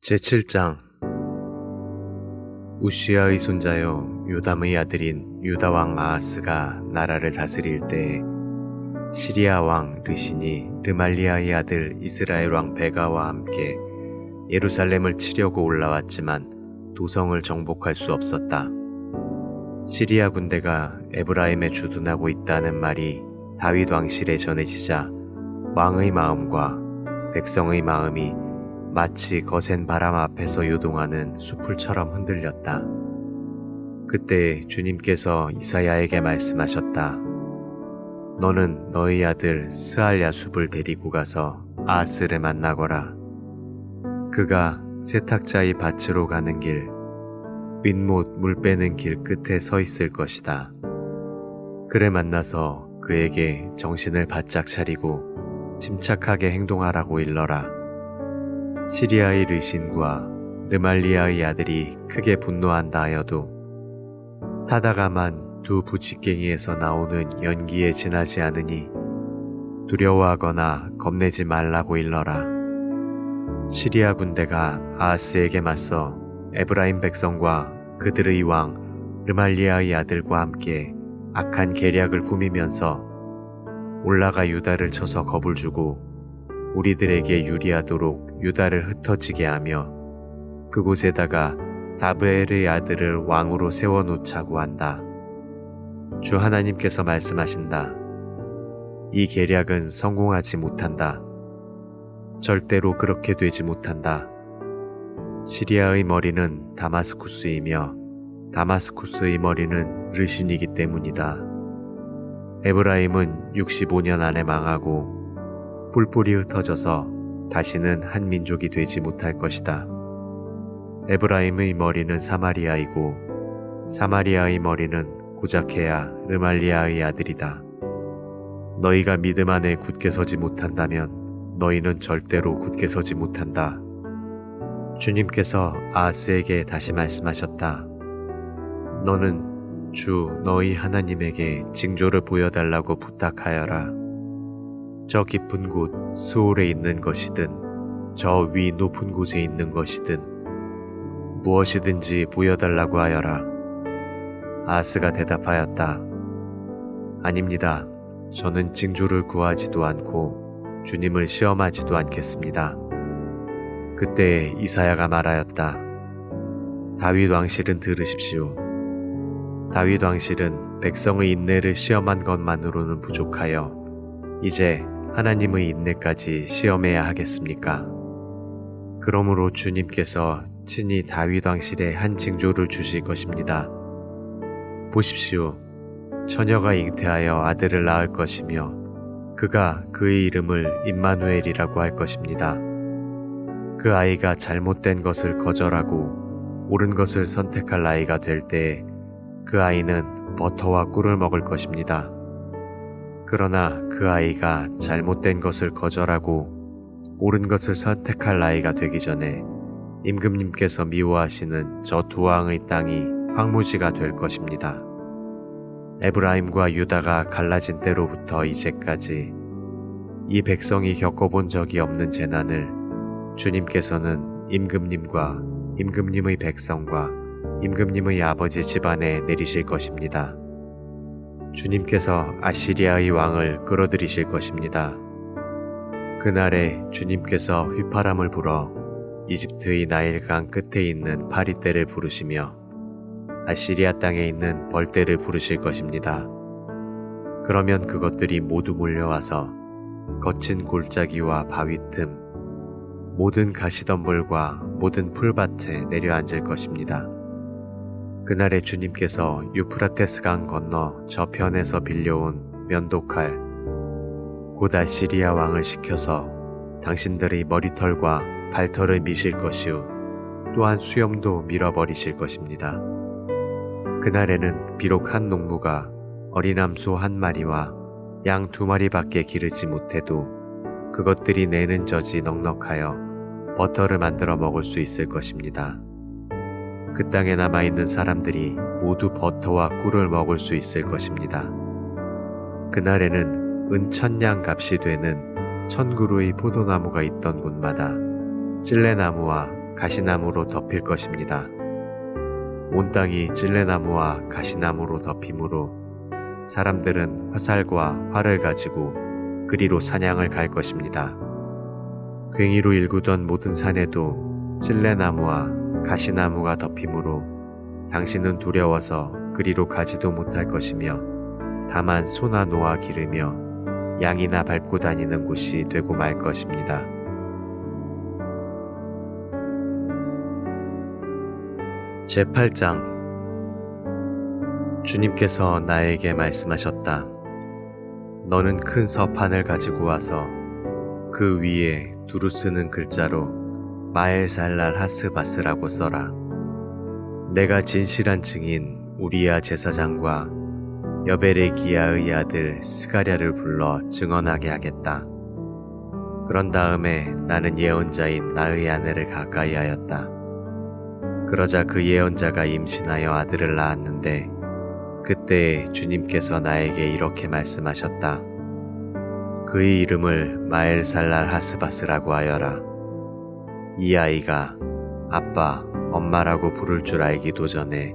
제7장 우시아의 손자여 요담의 아들인 유다왕 아하스가 나라를 다스릴 때에 시리아 왕 르신이 르말리아의 아들 이스라엘 왕 베가와 함께 예루살렘을 치려고 올라왔지만 도성을 정복할 수 없었다. 시리아 군대가 에브라임에 주둔하고 있다는 말이 다윗 왕실에 전해지자 왕의 마음과 백성의 마음이 마치 거센 바람 앞에서 요동하는 수풀처럼 흔들렸다. 그때 주님께서 이사야에게 말씀하셨다. 너는 너희 아들 스알야숲을 데리고 가서 아스를 만나거라. 그가 세탁자의 밭으로 가는 길, 윗못 물 빼는 길 끝에 서 있을 것이다. 그를 만나서 그에게 정신을 바짝 차리고 침착하게 행동하라고 일러라. 시리아의 르신과 르말리아의 아들이 크게 분노한다 하여도 타다가만 두 부직갱이에서 나오는 연기에 지나지 않으니 두려워하거나 겁내지 말라고 일러라. 시리아 군대가 아하스에게 맞서 에브라임 백성과 그들의 왕 르말리아의 아들과 함께 악한 계략을 꾸미면서 올라가 유다를 쳐서 겁을 주고 우리들에게 유리하도록 유다를 흩어지게 하며 그곳에다가 다브엘의 아들을 왕으로 세워놓자고 한다. 주 하나님께서 말씀하신다. 이 계략은 성공하지 못한다. 절대로 그렇게 되지 못한다. 시리아의 머리는 다마스쿠스이며 다마스쿠스의 머리는 르신이기 때문이다. 에브라임은 65년 안에 망하고 뿔뿔이 흩어져서 다시는 한 민족이 되지 못할 것이다. 에브라임의 머리는 사마리아이고 사마리아의 머리는 고자케야 르말리아의 아들이다. 너희가 믿음 안에 굳게 서지 못한다면 너희는 절대로 굳게 서지 못한다. 주님께서 아하스에게 다시 말씀하셨다. 너는 주 너희 하나님에게 징조를 보여달라고 부탁하여라. 저 깊은 곳 수올에 있는 것이든 저 위 높은 곳에 있는 것이든 무엇이든지 보여달라고 하여라. 아스가 대답하였다. 아닙니다. 저는 징조를 구하지도 않고 주님을 시험하지도 않겠습니다. 그때 이사야가 말하였다. 다윗 왕실은 들으십시오. 다윗 왕실은 백성의 인내를 시험한 것만으로는 부족하여 이제 하나님의 인내까지 시험해야 하겠습니까? 그러므로 주님께서 친히 다윗 왕실에 한 징조를 주실 것입니다. 보십시오. 처녀가 잉태하여 아들을 낳을 것이며 그가 그의 이름을 임마누엘이라고 할 것입니다. 그 아이가 잘못된 것을 거절하고 옳은 것을 선택할 나이가 될 때에 그 아이는 버터와 꿀을 먹을 것입니다. 그러나 그 아이가 잘못된 것을 거절하고 옳은 것을 선택할 나이가 되기 전에 임금님께서 미워하시는 저 두 왕의 땅이 황무지가 될 것입니다. 에브라임과 유다가 갈라진 때로부터 이제까지 이 백성이 겪어본 적이 없는 재난을 주님께서는 임금님과 임금님의 백성과 임금님의 아버지 집안에 내리실 것입니다. 주님께서 아시리아의 왕을 끌어들이실 것입니다. 그날에 주님께서 휘파람을 불어 이집트의 나일강 끝에 있는 파리떼를 부르시며 아시리아 땅에 있는 벌떼를 부르실 것입니다. 그러면 그것들이 모두 몰려와서 거친 골짜기와 바위 틈, 모든 가시덤불과 모든 풀밭에 내려앉을 것입니다. 그날에 주님께서 유프라테스 강 건너 저편에서 빌려온 면도칼, 곧 아시리아 왕을 시켜서 당신들의 머리털과 발털을 미실 것이요 또한 수염도 밀어버리실 것입니다. 그날에는 비록 한 농부가 어린암소 한 마리와 양 두 마리밖에 기르지 못해도 그것들이 내는 젖이 넉넉하여 버터를 만들어 먹을 수 있을 것입니다. 그 땅에 남아있는 사람들이 모두 버터와 꿀을 먹을 수 있을 것입니다. 그날에는 은천냥 값이 되는 천그루의 포도나무가 있던 곳마다 찔레나무와 가시나무로 덮일 것입니다. 온 땅이 찔레나무와 가시나무로 덮이므로 사람들은 화살과 활을 가지고 그리로 사냥을 갈 것입니다. 괭이로 일구던 모든 산에도 찔레나무와 가시나무가 덮이므로 당신은 두려워서 그리로 가지도 못할 것이며 다만 소나 노아 기르며 양이나 밟고 다니는 곳이 되고 말 것입니다. 제8장 주님께서 나에게 말씀하셨다. 너는 큰 서판을 가지고 와서 그 위에 두루 쓰는 글자로 마엘살랄 하스바스라고 써라. 내가 진실한 증인 우리야 제사장과 여베레기야의 아들 스가랴를 불러 증언하게 하겠다. 그런 다음에 나는 예언자인 나의 아내를 가까이 하였다. 그러자 그 예언자가 임신하여 아들을 낳았는데 그때 주님께서 나에게 이렇게 말씀하셨다. 그의 이름을 마엘살랄 하스바스라고 하여라. 이 아이가 아빠, 엄마라고 부를 줄 알기도 전에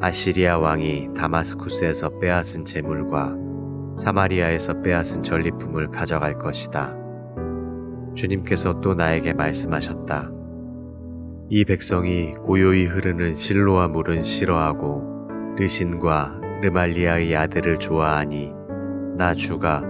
아시리아 왕이 다마스쿠스에서 빼앗은 재물과 사마리아에서 빼앗은 전리품을 가져갈 것이다. 주님께서 또 나에게 말씀하셨다. 이 백성이 고요히 흐르는 실로와 물은 싫어하고 르신과 르말리아의 아들을 좋아하니 나 주가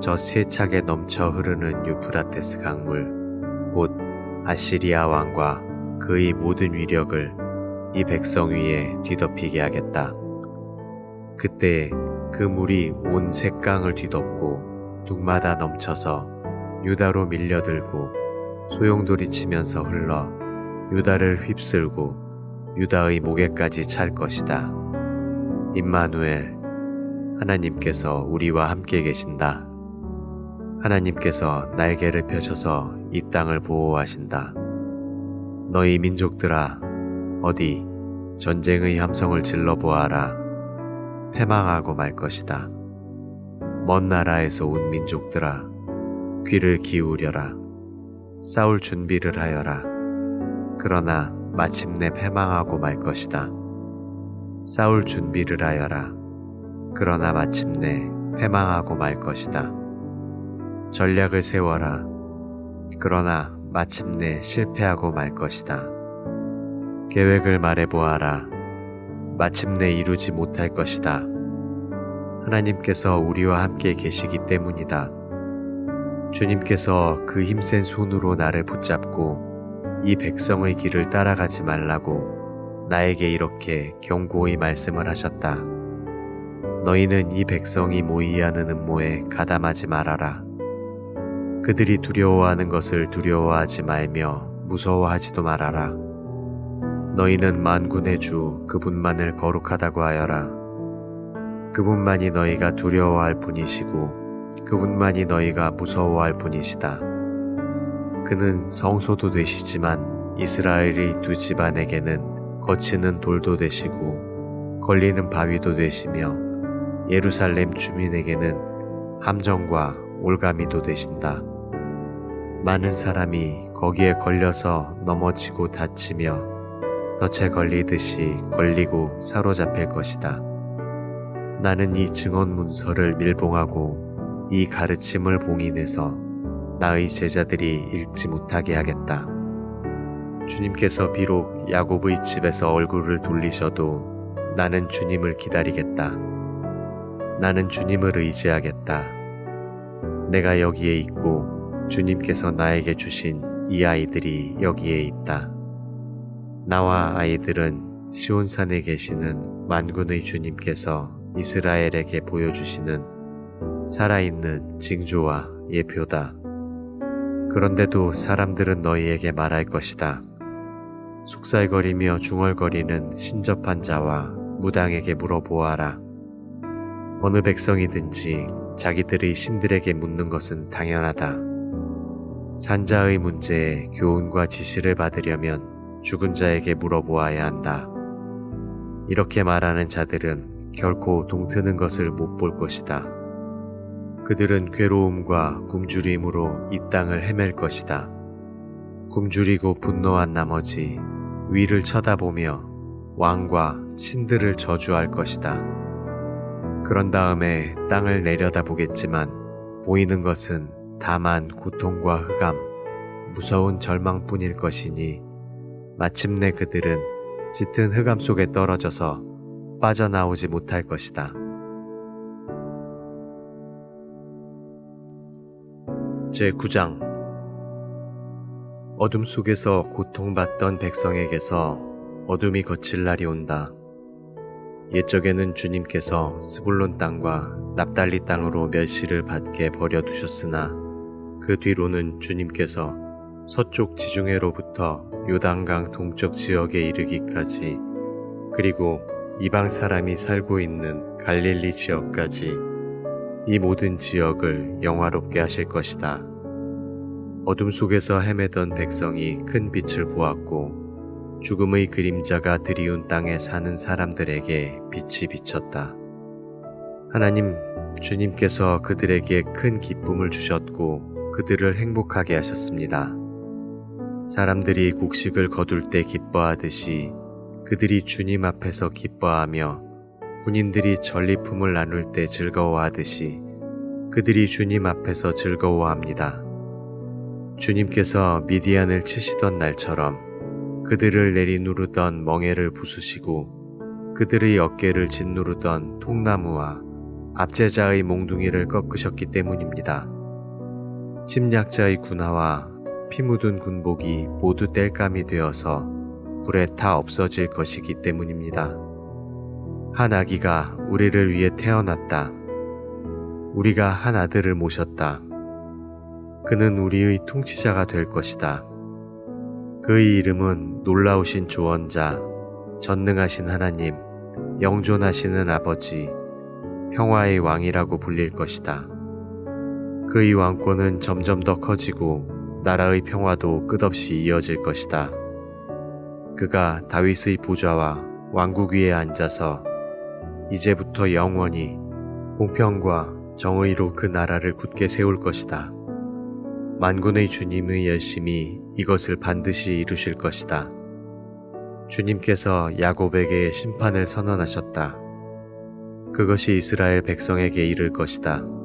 저 세차게 넘쳐 흐르는 유프라테스 강물 곧 아시리아 왕과 그의 모든 위력을 이 백성 위에 뒤덮이게 하겠다. 그때 그 물이 온 색강을 뒤덮고 둑마다 넘쳐서 유다로 밀려들고 소용돌이 치면서 흘러 유다를 휩쓸고 유다의 목에까지 찰 것이다. 임마누엘, 하나님께서 우리와 함께 계신다. 하나님께서 날개를 펴셔서 이 땅을 보호하신다. 너희 민족들아, 어디 전쟁의 함성을 질러 보아라. 패망하고 말 것이다. 먼 나라에서 온 민족들아, 귀를 기울여라. 싸울 준비를 하여라. 그러나 마침내 패망하고 말 것이다. 싸울 준비를 하여라. 그러나 마침내 패망하고 말 것이다. 전략을 세워라. 그러나 마침내 실패하고 말 것이다. 계획을 말해보아라. 마침내 이루지 못할 것이다. 하나님께서 우리와 함께 계시기 때문이다. 주님께서 그 힘센 손으로 나를 붙잡고 이 백성의 길을 따라가지 말라고 나에게 이렇게 경고의 말씀을 하셨다. 너희는 이 백성이 모이하는 음모에 가담하지 말아라. 그들이 두려워하는 것을 두려워하지 말며 무서워하지도 말아라. 너희는 만군의 주 그분만을 거룩하다고 하여라. 그분만이 너희가 두려워할 분이시고 그분만이 너희가 무서워할 분이시다. 그는 성소도 되시지만 이스라엘의 두 집안에게는 거치는 돌도 되시고 걸리는 바위도 되시며 예루살렘 주민에게는 함정과 올가미도 되신다. 많은 사람이 거기에 걸려서 넘어지고 다치며 덫에 걸리듯이 걸리고 사로잡힐 것이다. 나는 이 증언 문서를 밀봉하고 이 가르침을 봉인해서 나의 제자들이 읽지 못하게 하겠다. 주님께서 비록 야곱의 집에서 얼굴을 돌리셔도 나는 주님을 기다리겠다. 나는 주님을 의지하겠다. 내가 여기에 있고 주님께서 나에게 주신 이 아이들이 여기에 있다. 나와 아이들은 시온산에 계시는 만군의 주님께서 이스라엘에게 보여주시는 살아있는 징조와 예표다. 그런데도 사람들은 너희에게 말할 것이다. 속살거리며 중얼거리는 신접한 자와 무당에게 물어보아라. 어느 백성이든지 자기들의 신들에게 묻는 것은 당연하다. 산자의 문제에 교훈과 지시를 받으려면 죽은 자에게 물어보아야 한다. 이렇게 말하는 자들은 결코 동트는 것을 못 볼 것이다. 그들은 괴로움과 굶주림으로 이 땅을 헤맬 것이다. 굶주리고 분노한 나머지 위를 쳐다보며 왕과 신들을 저주할 것이다. 그런 다음에 땅을 내려다보겠지만 보이는 것은 다만 고통과 흑암, 무서운 절망뿐일 것이니 마침내 그들은 짙은 흑암 속에 떨어져서 빠져나오지 못할 것이다. 제9장 어둠 속에서 고통받던 백성에게서 어둠이 거칠 날이 온다. 옛적에는 주님께서 스불론 땅과 납달리 땅으로 멸시를 받게 버려두셨으나 그 뒤로는 주님께서 서쪽 지중해로부터 요단강 동쪽 지역에 이르기까지 그리고 이방 사람이 살고 있는 갈릴리 지역까지 이 모든 지역을 영화롭게 하실 것이다. 어둠 속에서 헤매던 백성이 큰 빛을 보았고 죽음의 그림자가 드리운 땅에 사는 사람들에게 빛이 비쳤다. 하나님, 주님께서 그들에게 큰 기쁨을 주셨고 그들을 행복하게 하셨습니다. 사람들이 곡식을 거둘 때 기뻐하듯이 그들이 주님 앞에서 기뻐하며 군인들이 전리품을 나눌 때 즐거워하듯이 그들이 주님 앞에서 즐거워합니다. 주님께서 미디안을 치시던 날처럼 그들을 내리누르던 멍에를 부수시고 그들의 어깨를 짓누르던 통나무와 압제자의 몽둥이를 꺾으셨기 때문입니다. 침략자의 군화와 피 묻은 군복이 모두 땔감이 되어서 불에 타 없어질 것이기 때문입니다. 한 아기가 우리를 위해 태어났다. 우리가 한 아들을 모셨다. 그는 우리의 통치자가 될 것이다. 그의 이름은 놀라우신 조언자, 전능하신 하나님, 영존하시는 아버지, 평화의 왕이라고 불릴 것이다. 그의 왕권은 점점 더 커지고 나라의 평화도 끝없이 이어질 것이다. 그가 다윗의 보좌와 왕국 위에 앉아서 이제부터 영원히 공평과 정의로 그 나라를 굳게 세울 것이다. 만군의 주님의 열심히 이것을 반드시 이루실 것이다. 주님께서 야곱에게 심판을 선언하셨다. 그것이 이스라엘 백성에게 이를 것이다.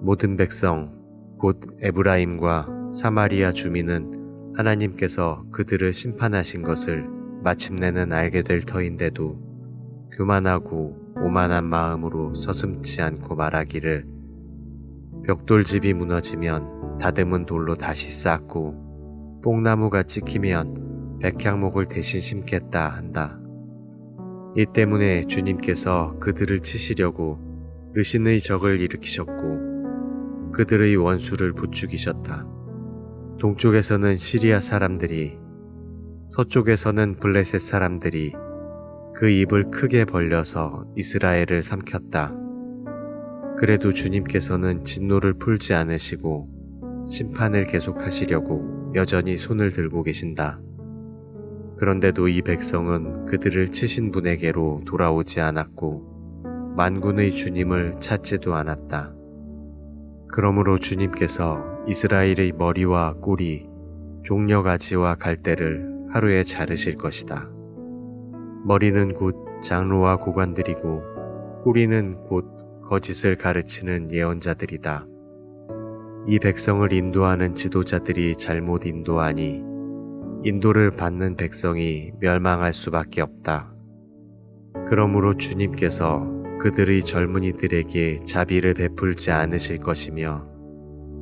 모든 백성, 곧 에브라임과 사마리아 주민은 하나님께서 그들을 심판하신 것을 마침내는 알게 될 터인데도 교만하고 오만한 마음으로 서슴지 않고 말하기를 벽돌집이 무너지면 다듬은 돌로 다시 쌓고 뽕나무가 찍히면 백향목을 대신 심겠다 한다. 이 때문에 주님께서 그들을 치시려고 르신의 적을 일으키셨고 그들의 원수를 부추기셨다. 동쪽에서는 시리아 사람들이 서쪽에서는 블레셋 사람들이 그 입을 크게 벌려서 이스라엘을 삼켰다. 그래도 주님께서는 진노를 풀지 않으시고 심판을 계속하시려고 여전히 손을 들고 계신다. 그런데도 이 백성은 그들을 치신 분에게로 돌아오지 않았고 만군의 주님을 찾지도 않았다. 그러므로 주님께서 이스라엘의 머리와 꼬리, 종려가지와 갈대를 하루에 자르실 것이다. 머리는 곧 장로와 고관들이고 꼬리는 곧 거짓을 가르치는 예언자들이다. 이 백성을 인도하는 지도자들이 잘못 인도하니 인도를 받는 백성이 멸망할 수밖에 없다. 그러므로 주님께서 그들의 젊은이들에게 자비를 베풀지 않으실 것이며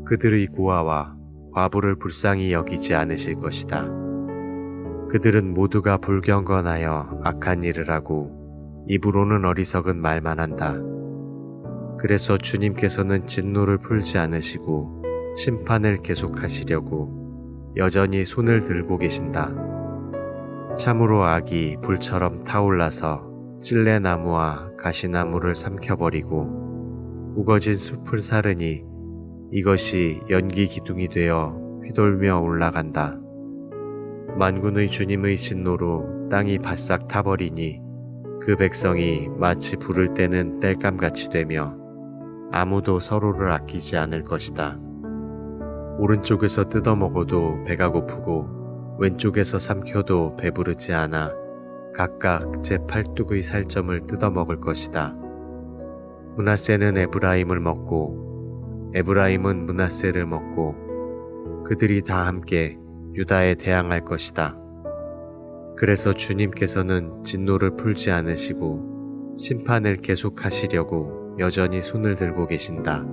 그들의 고아와 과부를 불쌍히 여기지 않으실 것이다. 그들은 모두가 불경건하여 악한 일을 하고 입으로는 어리석은 말만 한다. 그래서 주님께서는 진노를 풀지 않으시고 심판을 계속하시려고 여전히 손을 들고 계신다. 참으로 악이 불처럼 타올라서 찔레나무와 가시나무를 삼켜버리고 우거진 숲을 사르니 이것이 연기 기둥이 되어 휘돌며 올라간다. 만군의 주님의 진노로 땅이 바싹 타버리니 그 백성이 마치 불을 때는 땔감같이 되며 아무도 서로를 아끼지 않을 것이다. 오른쪽에서 뜯어 먹어도 배가 고프고 왼쪽에서 삼켜도 배부르지 않아 각각 제 팔뚝의 살점을 뜯어 먹을 것이다. 문하세는 에브라임을 먹고 에브라임은 문하세를 먹고 그들이 다 함께 유다에 대항할 것이다. 그래서 주님께서는 진노를 풀지 않으시고 심판을 계속하시려고 여전히 손을 들고 계신다.